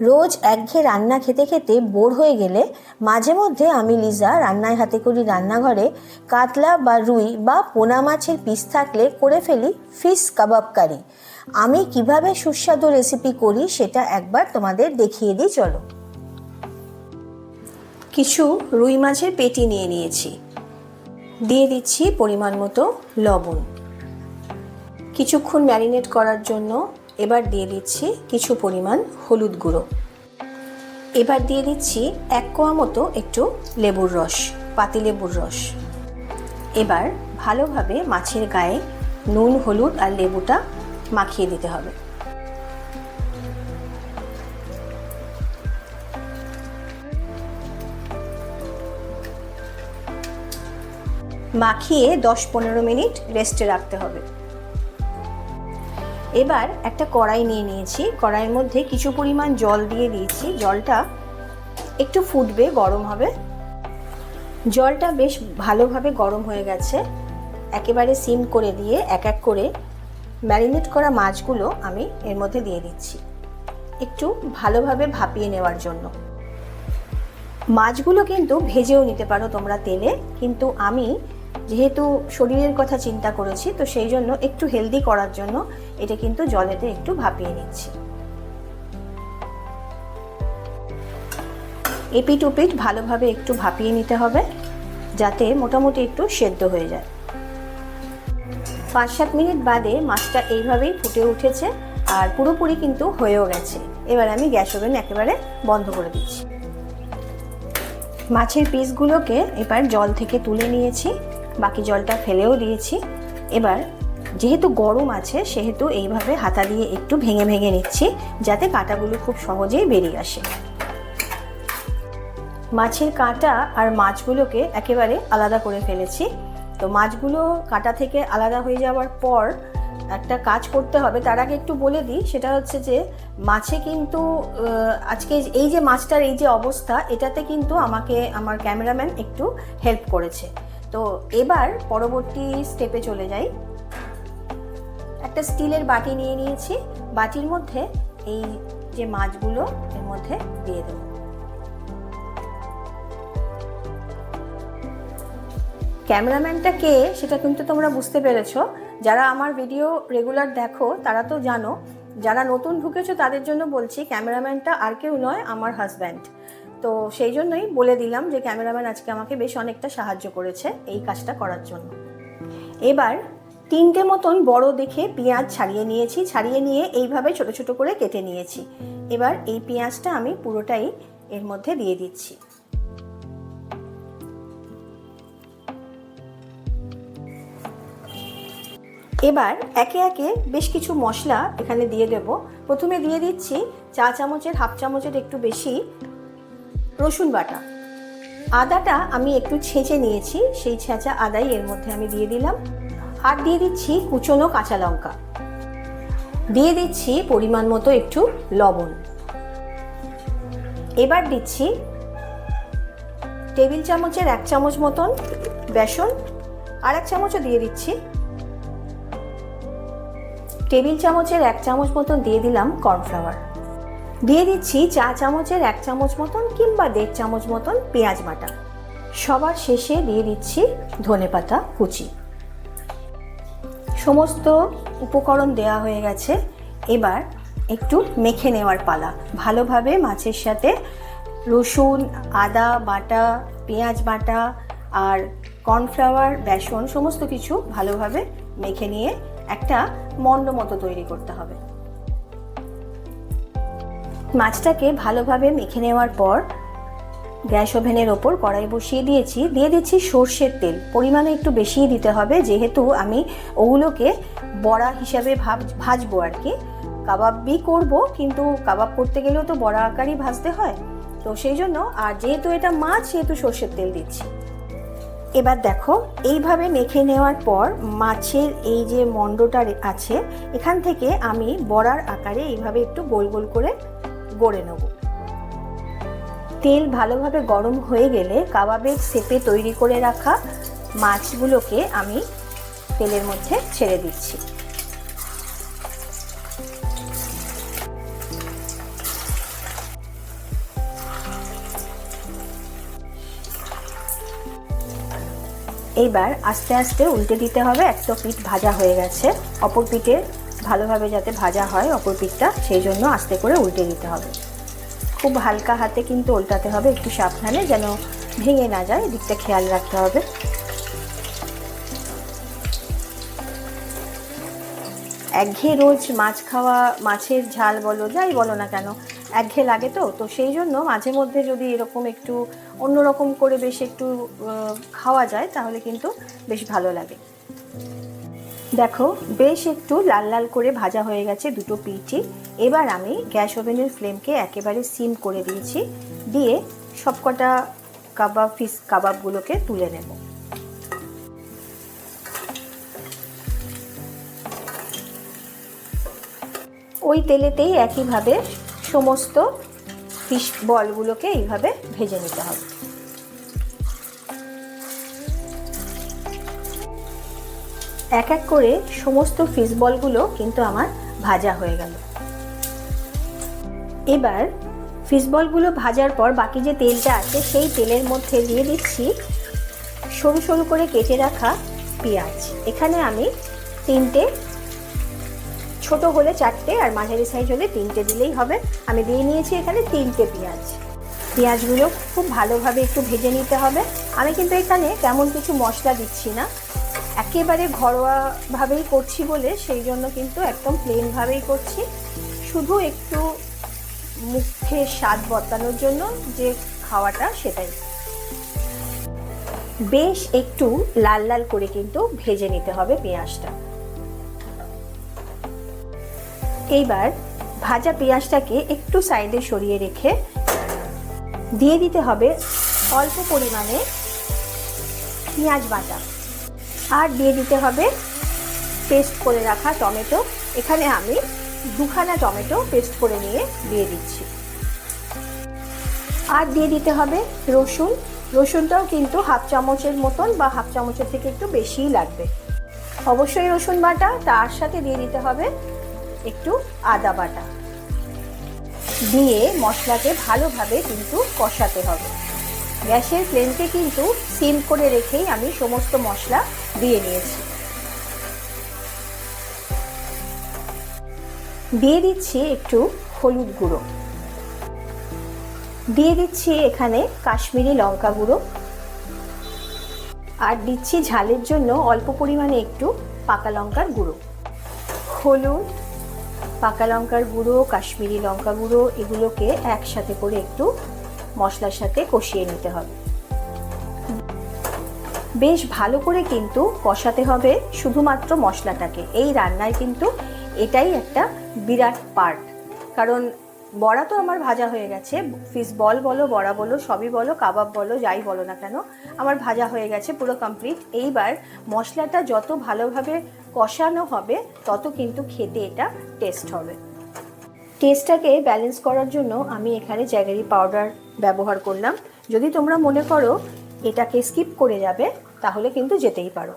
রোজ একঘেয়ে রান্না খেতে খেতে বোর হয়ে গেলে মাঝে মধ্যে আমি লিজা রান্নায় হাতে করি রান্নাঘরে কাতলা বা রুই বা পোনা মাছের পিস থাকলে করে ফেলি ফিশ কাবাব কারি। আমি কীভাবে সুস্বাদু রেসিপি করি সেটা একবার তোমাদের দেখিয়ে দিই, চলো। কিছু রুই মাছের পেটি নিয়ে নিয়েছি। দিয়ে দিচ্ছি পরিমাণ মতো লবণ। কিছুক্ষণ ম্যারিনেট করার জন্য এবার দিয়ে দিচ্ছি কিছু পরিমাণ হলুদ গুঁড়ো। এবার দিয়ে দিচ্ছি এক কোয়া মতো একটু লেবুর রস পাতিলেবুর রস। এবার ভালোভাবে মাছের গায়ে নুন, হলুদ আর লেবুটা মাখিয়ে দিতে হবে। মাখিয়ে দশ পনেরো মিনিট রেস্টে রাখতে হবে। এবার একটা কড়াই নিয়ে নিয়েছি। কড়াইয়ের মধ্যে কিছু পরিমাণ জল দিয়ে দিয়েছি। জলটা একটু ফুটবে, গরম হবে। জলটা বেশ ভালোভাবে গরম হয়ে গেছে। একেবারে সিম করে দিয়ে এক এক করে ম্যারিনেট করা মাছগুলো আমি এর মধ্যে দিয়ে দিচ্ছি। একটু ভালোভাবে ভাপিয়ে নেওয়ার জন্য। মাছগুলো কিন্তু ভেজেও নিতে পারো তোমরা তেলে, কিন্তু আমি যেহেতু শরীরের কথা চিন্তা করেছি, তো সেই জন্য একটু হেলদি করার জন্য এটা কিন্তু জলেতে একটু ভাপিয়ে নিচ্ছি। এপিট উপিট ভালোভাবে একটু ভাপিয়ে নিতে হবে, যাতে মোটামুটি একটু সেদ্ধ হয়ে যায়। পাঁচ সাত মিনিট বাদে মাছটা এইভাবেই ফুটে উঠেছে আর পুরোপুরি কিন্তু হয়েও গেছে। এবার আমি গ্যাস ওভেন একেবারে বন্ধ করে দিচ্ছি। মাছের পিসগুলোকে এবার জল থেকে তুলে নিয়েছি। বাকি জলটা ফেলেও দিয়েছি। এবার যেহেতু গরম আছে, সেহেতু এইভাবে হাতা দিয়ে একটু ভেঙে ভেঙে নিচ্ছি, যাতে কাঁটাগুলো খুব সহজেই বেরিয়ে আসে। মাছের কাঁটা আর মাছগুলোকে একেবারে আলাদা করে ফেলেছি। তো মাছগুলো কাঁটা থেকে আলাদা হয়ে যাওয়ার পর একটা কাজ করতে হবে। তার আগে একটু বলে দিই, সেটা হচ্ছে যে মাছে কিন্তু আজকে এই যে মাছটার এই যে অবস্থা, এটাতে কিন্তু আমাকে, আমার ক্যামেরাম্যান একটু হেল্প করেছে। তো এবার পরবর্তী স্টেপে চলে যাই। একটা স্টিলের বাটি নিয়ে নিয়েছি। বাটির মধ্যে এই যে মাছগুলো, এর মধ্যে দিয়ে দেবো। ক্যামেরাম্যানটা কে, সেটা কিন্তু তোমরা বুঝতে পেরেছ। যারা আমার ভিডিও রেগুলার দেখো, তারা তো জানো। যারা নতুন ঢুকেছো, তাদের জন্য বলছি, ক্যামেরাম্যানটা আর কেউ নয়, আমার হাজব্যান্ড তো সেই জন্যই বলে দিলাম যে ক্যামেরাম্যান আজকে আমাকে বেশ অনেকটা সাহায্য করেছে এই কাজটা করার জন্য। এবার তিনটে মতন বড় দেখে পেঁয়াজ ছাড়িয়ে নিয়েছি, ছাড়িয়ে নিয়ে এইভাবে ছোট ছোট করে কেটে নিয়েছি। এবার এই পেঁয়াজটা আমি পুরোটাই এর মধ্যে দিয়ে দিচ্ছি। এবার একে একে বেশ কিছু মশলা এখানে দিয়ে দেব। প্রথমে দিয়ে দিচ্ছি চা চামচের, হাফ চামচের একটু বেশি রসুন বাটা। আদাটা আমি একটু ছেঁচে নিয়েছি, সেই ছেঁচা আদাই এর মধ্যে আমি দিয়ে দিলাম। আর দিয়ে দিচ্ছি কুচনো কাঁচা লঙ্কা। দিয়ে দিচ্ছি পরিমাণ মতো একটু লবণ। এবার দিচ্ছি টেবিল চামচের এক চামচ মতন বেসন। আর এক চামচও দিয়ে দিচ্ছি টেবিল চামচের এক চামচ মতন দিয়ে দিলাম কর্নফ্লাওয়ার। দিয়ে দিচ্ছি চা চামচের এক চামচ মতন কিংবা দেড় চামচ মতন পেঁয়াজ বাটা। সবার শেষে দিয়ে দিচ্ছি ধনে পাতা কুচি। সমস্ত উপকরণ দেওয়া হয়ে গেছে। এবার একটু মেখে নেওয়ার পালা। ভালোভাবে মাছের সাথে রসুন, আদা বাটা, পেঁয়াজ বাটা আর কর্নফ্লাওয়ার, বেসন, সমস্ত কিছু ভালোভাবে মেখে নিয়ে একটা মন্ড মতো তৈরি করতে হবে। মাছটাকে ভালোভাবে মেখে নেওয়ার পর গ্যাস ওভেনের ওপর কড়াই বসিয়ে দিয়েছি। দিয়ে দিচ্ছি সর্ষের তেল। পরিমাণে একটু বেশিই দিতে হবে, যেহেতু আমি ওগুলোকে বড়া হিসাবে ভাব, ভাজবো আর কি। কাবাবই করব, কিন্তু কাবাব করতে গেলেও তো বড়া আকারই ভাজতে হয়। তো সেই জন্য, আর যেহেতু এটা মাছ, সেহেতু সর্ষের তেল দিচ্ছি। এবার দেখো, এইভাবে মেখে নেওয়ার পর মাছের এই যে মণ্ডটা আছে, এখান থেকে আমি বড়ার আকারে এইভাবে একটু গোল গোল করে গড়ে নেব। তেল ভালোভাবে গরম হয়ে গেলে কাবাবের সেপে তৈরি করে রাখা মাছগুলোকে আমি তেলের মধ্যে ছেড়ে দিচ্ছি। এইবার আস্তে আস্তে উল্টে দিতে হবে একটা পিঠ ভাজা হয়ে গেছে, অপর পিঠের ভালোভাবে যাতে ভাজা হয় অপর সেই জন্য আস্তে করে উল্টে দিতে হবে। খুব হালকা হাতে কিন্তু উল্টাতে হবে, একটু সাবধানে যেন ভেঙে না যায়, এদিকটা খেয়াল রাখতে হবে। একঘেয়ে রোজ মাছ খাওয়া, মাছের ঝাল বলো, যাই বলো না কেন একঘেয়ে লাগে তো তো সেই জন্য মাঝে মধ্যে যদি এরকম একটু অন্যরকম করে বেশ একটু খাওয়া যায়, তাহলে কিন্তু বেশ ভালো লাগে। দেখো, বেশ একটু লাল লাল করে ভাজা হয়ে গেছে দুটো পিঠি। এবার আমি গ্যাস ওভেনের ফ্লেমকে একেবারে সিম করে দিয়েছি। দিয়ে সবকটা কাবাব, ফিস কাবাবগুলোকে তুলে নেব। ওই তেলেতেই একইভাবে সমস্ত ফিশ বলগুলোকে এইভাবে ভেজে নিতে হবে। এক এক করে সমস্ত ফিশ বলগুলো কিন্তু আমার ভাজা হয়ে গেল। এবার ফিশ বলগুলো ভাজার পর বাকি যে তেলটা আছে, সেই তেলের মধ্যে দিয়ে দিচ্ছি সরু সরু করে কেটে রাখা পেঁয়াজ। এখানে আমি তিনটে, ছোট হলে চারটে আর মাঝারি সাইজ হলে তিনটে দিলেই হবে। আমি দিয়ে নিয়েছি এখানে তিনটে পেঁয়াজ। পেঁয়াজগুলো খুব ভালোভাবে একটু ভেজে নিতে হবে। আমি কিন্তু এখানে তেমন কিছু মশলা দিচ্ছি না। একেবারে ঘরোয়াভাবেই করছি বলে সেই জন্য কিন্তু একদম প্লেনভাবেই করছি। শুধু একটু মুখে স্বাদ বদলানোর জন্য যে খাওয়াটা সেটাই। বেশ একটু লাল লাল করে কিন্তু ভেজে নিতে হবে পেঁয়াজটা। এইবার ভাজা পেঁয়াজটাকে একটু সাইডে সরিয়ে রেখে দিয়ে দিতে হবে অল্প পরিমাণে পেঁয়াজ বাটা। আর দিয়ে দিতে হবে পেস্ট করে রাখা টমেটো। এখানে আমি দুখানা টমেটো পেস্ট করে নিয়ে দিয়ে দিচ্ছি। আর দিয়ে দিতে হবে রসুন। রসুনটাও কিন্তু হাফ চামচের মতন বা হাফ চামচের থেকে একটু বেশিই লাগবে। অবশ্যই রসুন বাটা, তার সাথে দিয়ে দিতে হবে একটু আদা বাটা। দিয়ে মশলাকে ভালোভাবে কিন্তু কষাতে হবে। গ্যাসের ফ্লেমকে কিন্তু সিম করে রেখেই আমি সমস্ত মশলা দিয়ে নিয়েছি। দিয়ে দিচ্ছি একটু হলুদ গুঁড়ো। দিয়ে দিচ্ছি এখানে কাশ্মীরি লঙ্কা গুঁড়ো। আর দিচ্ছি ঝালের জন্য অল্প পরিমাণে একটু পাকা লঙ্কার গুঁড়ো। হলুদ, পাকা লঙ্কার গুঁড়ো, কাশ্মীরি লঙ্কা গুঁড়ো, এগুলোকে একসাথে করে একটু মশলার সাথে কষিয়ে নিতে হবে। বেশ ভালো করে কিন্তু কষাতে হবে শুধুমাত্র মশলাটাকে। এই রান্নায় কিন্তু এটাই একটা বিরাট পার্ট কারণ বড়া তো আমার ভাজা হয়ে গেছে ফিস বল বলো, বড়া বলো, সবই বলো, কাবাব বলো, যাই বলো না কেন, আমার ভাজা হয়ে গেছে পুরো কমপ্লিট এইবার মশলাটা যত ভালোভাবে কষানো হবে, তত কিন্তু খেতে এটা টেস্ট হবে। টেস্টটাকে ব্যালেন্স করার জন্য আমি এখানে জ্যাগারি পাউডার ব্যবহার করলাম। যদি তোমরা মনে করো এটাকে স্কিপ করে যাবে, তাহলে কিন্তু যেতেই পারো।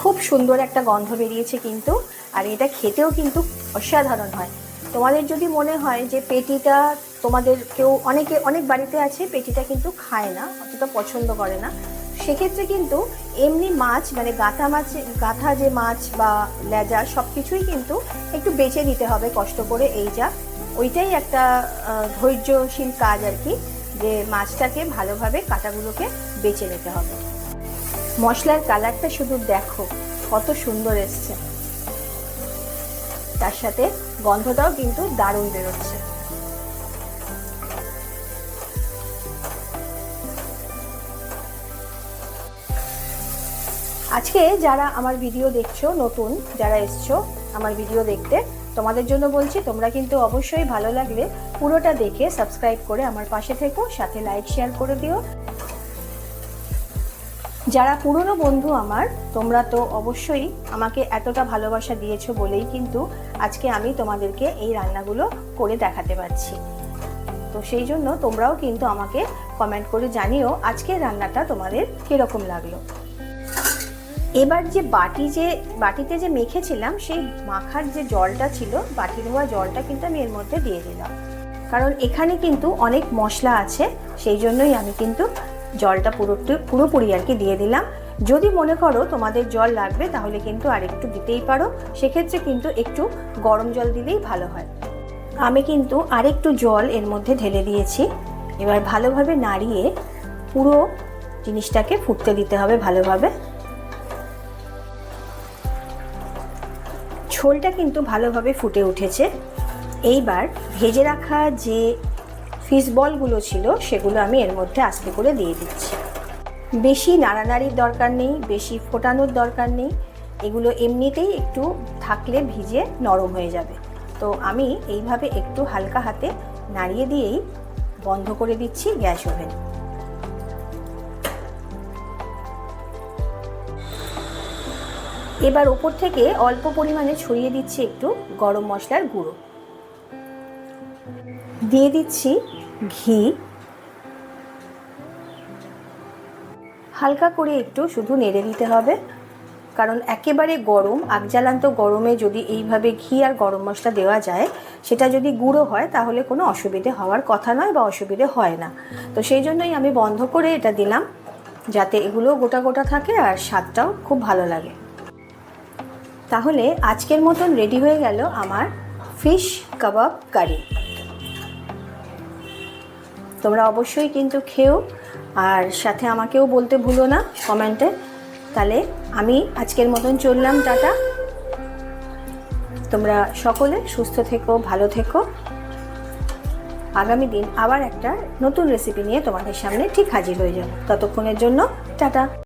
খুব সুন্দর একটা গন্ধ বেরিয়েছে কিন্তু, আর এটা খেতেও কিন্তু অসাধারণ হয়। তোমাদের যদি মনে হয় যে পেটিটা তোমাদের কেউ, অনেকে, অনেক বাড়িতে আছে, পেটিটা কিন্তু খায় না, অতটা পছন্দ করে না, সেক্ষেত্রে কিন্তু এমনি মাছ মানে গাঁথা মাছ, গাঁথা যে মাছ বা লেজা সব কিছুই কিন্তু একটু বেছে দিতে হবে কষ্ট করে, এই যা ওইটাই একটা ধৈর্যশীল কাজ আর কি, যে মাছটাকে ভালোভাবে কাটাগুলোকে বেছে নিতে হবে। মশলার কালারটা শুধু দেখো, কত সুন্দর এসছে। তার সাথে গন্ধটাও কিন্তু দারুণ বেরোচ্ছে। আজকে যারা আমার ভিডিও দেখছ, নতুন, যারা এসছো আমার ভিডিও দেখতে তোমাদের জন্য বলছি, তোমরা কিন্তু অবশ্যই ভালো লাগলে পুরোটা দেখে সাবস্ক্রাইব করে আমার পাশে থেকো, সাথে লাইক শেয়ার করে দিও। যারা পুরনো বন্ধু আমার, তোমরা তো অবশ্যই আমাকে এতটা ভালোবাসা দিয়েছ বলেই কিন্তু আজকে আমি তোমাদেরকে এই রান্নাগুলো করে দেখাতে পারছি। তো সেই জন্য তোমরাও কিন্তু আমাকে কমেন্ট করে জানিও আজকের রান্নাটা তোমাদের কীরকম লাগল। এবার যে বাটি যে, বাটিতে যে মেখেছিলাম, সেই মাখার যে জলটা ছিল, বাটি ধোয়া জলটা কিন্তু আমি এর মধ্যে দিয়ে দিলাম। কারণ এখানে কিন্তু অনেক মশলা আছে, সেই জন্যই আমি কিন্তু জলটা পুরো, পুরোপুরি আর কি দিয়ে দিলাম। যদি মনে করো তোমাদের জল লাগবে, তাহলে কিন্তু আর একটু দিতেই পারো। সেক্ষেত্রে কিন্তু একটু গরম জল দিলেই ভালো হয়। আমি কিন্তু আরেকটু জল এর মধ্যে ঢেলে দিয়েছি। এবার ভালোভাবে নাড়িয়ে পুরো জিনিসটাকে ফুটতে দিতে হবে ভালোভাবে। ঝোলটা কিন্তু ভালোভাবে ফুটে উঠেছে। এইবার ভেজে রাখা যে ফিশ বলগুলো ছিল, সেগুলো আমি এর মধ্যে আস্তে করে দিয়ে দিচ্ছি। বেশি নাড়ানাড়ির দরকার নেই, বেশি ফোটানোর দরকার নেই। এগুলো এমনিতেই একটু থাকলে ভিজে নরম হয়ে যাবে। তো আমি এইভাবে একটু হালকা হাতে নাড়িয়ে দিয়েই বন্ধ করে দিচ্ছি গ্যাস ওভেন। এবার ওপর থেকে অল্প পরিমাণে ছড়িয়ে দিচ্ছি একটু গরম মশলার গুঁড়ো। দিয়ে দিচ্ছি ঘি। হালকা করে একটু শুধু নেড়ে দিতে হবে। কারণ একেবারে গরম আগজালান্ত গরমে যদি এইভাবে ঘি আর গরম মশলা দেওয়া যায়, সেটা যদি গুঁড়ো হয়, তাহলে কোনো অসুবিধে হওয়ার কথা নয় বা অসুবিধে হয় না। তো সেই জন্যই আমি বন্ধ করে এটা দিলাম, যাতে এগুলো গোটা গোটা থাকে আর স্বাদটাও খুব ভালো লাগে। তাহলে আজকের মতন রেডি হয়ে গেল আমার ফিশ কাবাব কারি। তোমরা অবশ্যই কিন্তু খেও, আর সাথে আমাকেও বলতে ভুলো না কমেন্টে। তাহলে আমি আজকের মতন চললাম, টাটা। তোমরা সকলে সুস্থ থেকো, ভালো থেকো। আগামী দিন আবার একটা নতুন রেসিপি নিয়ে তোমাদের সামনে ঠিক হাজির হয়ে যাব। ততক্ষণের জন্য টাটা।